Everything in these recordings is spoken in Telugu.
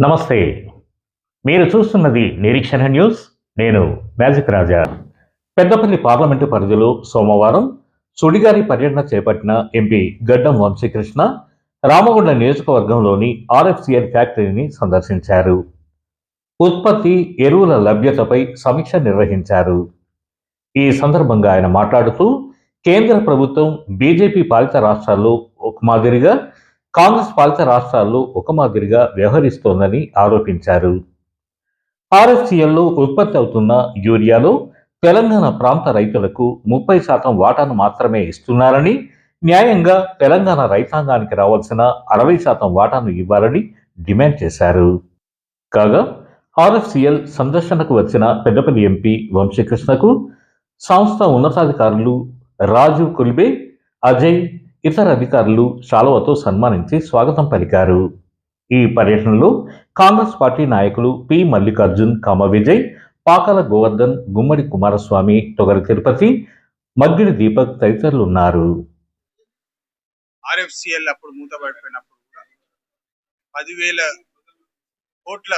నమస్తే. మీరు చూస్తున్నది నిరీక్షణ న్యూస్. నేను మ్యాజిక్ రాజా. పెద్దపల్లి పార్లమెంటు పరిధిలో సోమవారం సుడిగారి పర్యటన చేపట్టిన ఎంపీ గడ్డం వంశీకృష్ణ రామగుండ నియోజకవర్గంలోని ఆర్ఎఫ్సిఎల్ ఫ్యాక్టరీని సందర్శించారు. ఉత్పత్తి ఎరువుల లభ్యతపై సమీక్ష నిర్వహించారు. ఈ సందర్భంగా ఆయన మాట్లాడుతూ కేంద్ర ప్రభుత్వం బీజేపీ పాలిత రాష్ట్రాల్లో ఒక మాదిరిగా కాంగ్రెస్ పాలిత రాష్ట్రాల్లో ఒక మాదిరిగా వ్యవహరిస్తోందని ఆరోపించారు. ఆర్ఎఫ్సిఎల్లో ఉత్పత్తి అవుతున్న యూరియాలో తెలంగాణ ప్రాంత రైతులకు ముప్పై శాతం వాటాను మాత్రమే ఇస్తున్నారని న్యాయంగా తెలంగాణ రైతాంగానికి రావాల్సిన అరవై శాతం వాటాను ఇవ్వాలని డిమాండ్ చేశారు. కాగా ఆర్ఎఫ్సిఎల్ సందర్శనకు వచ్చిన పెద్దపల్లి ఎంపీ వంశీకృష్ణకు సంస్థ ఉన్నతాధికారులు రాజు కుల్బే అజయ్ ఇతర అధికారులు శాలువతో సన్మానించి స్వాగతం పలికారు. ఈ పర్యటనలో కాంగ్రెస్ పార్టీ నాయకులు పి మల్లికార్జున్ కామ విజయ్ పాకల గోవర్ధన్ గుమ్మడి కుమారస్వామి తొగరి తిరుపతి మగ్గిడి దీపక్ తదితరులు ఉన్నారు ఆర్ఎఫ్సిఎల్ అప్పుడు మూతపడిపోయినప్పుడు కూడా పదివేల కోట్ల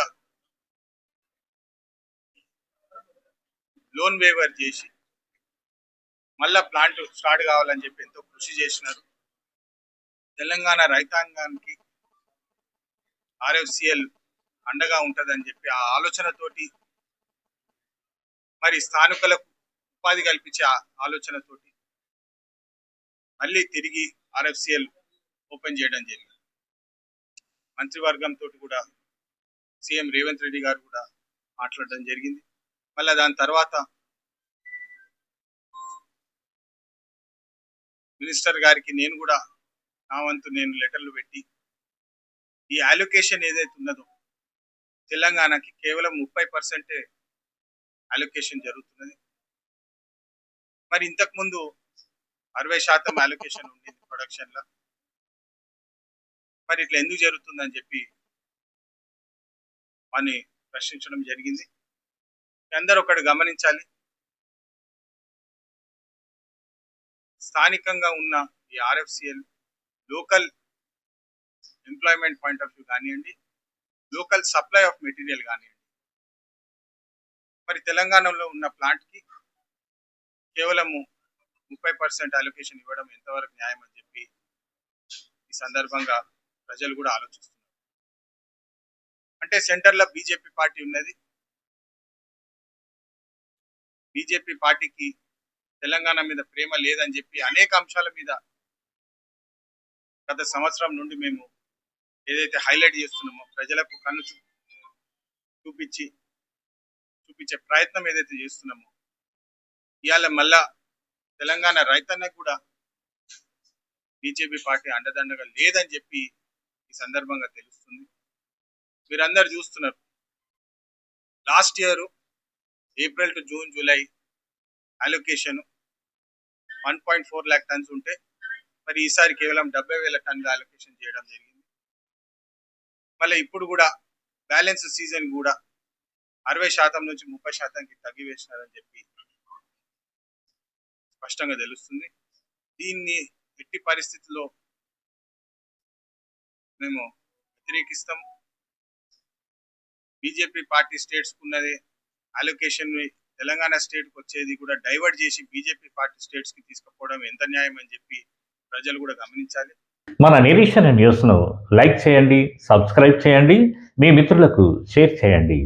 లోన్ వేవర్ చేసి మళ్ళా ప్లాంట్ స్టార్ట్ కావాలని చెప్పి ఎంతో కృషి చేసినారు. తెలంగాణ రైతాంగానికి ఆర్ఎఫ్సిఎల్ అండగా ఉంటుందని చెప్పి ఆ ఆలోచనతోటి మరి స్థానికులకు ఉపాధి కల్పించే ఆ ఆలోచనతోటి మళ్ళీ తిరిగి ఆర్ఎఫ్సిఎల్ ఓపెన్ చేయడం జరిగింది. మంత్రివర్గంతో కూడా సీఎం రేవంత్ రెడ్డి గారు కూడా మాట్లాడడం జరిగింది. మళ్ళీ దాని తర్వాత మినిస్టర్ గారికి నేను కూడా నా వంతు నేను లెటర్లు పెట్టి ఈ అలొకేషన్ ఏదైతే ఉన్నదో తెలంగాణకి కేవలం ముప్పై పర్సెంటే అలొకేషన్ జరుగుతున్నది. మరి ఇంతకుముందు అరవై శాతం అలొకేషన్ ఉండేది ప్రొడక్షన్లో మరి ఇట్లా ఎందుకు జరుగుతుందని చెప్పి అని ప్రశ్నించడం జరిగింది. అందరూ ఒకటి గమనించాలి. స్థానికంగా ఉన్న ఈ RFCL local employment point of view కానివ్వండి లోకల్ సప్లై ఆఫ్ మెటీరియల్ కానివ్వండి. మరి తెలంగాణలో ఉన్న ప్లాంట్కి కేవలము ముప్పై పర్సెంట్ అలొకేషన్ ఇవ్వడం ఎంతవరకు న్యాయం అని చెప్పి ఈ సందర్భంగా ప్రజలు కూడా ఆలోచిస్తున్నారు. అంటే సెంటర్లో బీజేపీ పార్టీ ఉన్నది. బీజేపీ పార్టీకి తెలంగాణ మీద ప్రేమ లేదని చెప్పి అనేక అంశాల మీద గత సంవత్సరం నుండి మేము ఏదైతే హైలైట్ చేస్తున్నామో ప్రజలకు కన్ను చూపించి చూపించే ప్రయత్నం ఏదైతే చేస్తున్నామో ఇవాళ మళ్ళా తెలంగాణ రైతన్న కూడా బీజేపీ పార్టీ అండదండగా లేదని చెప్పి ఈ సందర్భంగా తెలుస్తుంది. మీరందరు చూస్తున్నారు. Last year April to June July allocation one point four lakh tons ఉంటే మరి ఈసారి కేవలం డెబ్బై వేల టన్నుల అలొకేషన్ చేయడం జరిగింది. మళ్ళీ ఇప్పుడు కూడా బ్యాలెన్స్ సీజన్ కూడా అరవై శాతం నుంచి ముప్పై శాతానికి తగ్గి వేసినారని చెప్పి స్పష్టంగా తెలుస్తుంది. దీన్ని ఎట్టి పరిస్థితుల్లో మేము వ్యతిరేకిస్తాం. బీజేపీ పార్టీ స్టేట్స్ ఉన్నది అలొకేషన్ తెలంగాణ స్టేట్కి వచ్చేది కూడా డైవర్ట్ చేసి బీజేపీ పార్టీ స్టేట్స్కి తీసుకుపోవడం ఎంత న్యాయం అని చెప్పి ప్రజలు కూడా గమనించాలి. మన నిరీక్షణ న్యూస్ను లైక్ చేయండి సబ్స్క్రైబ్ చేయండి మీ మిత్రులకు షేర్ చేయండి.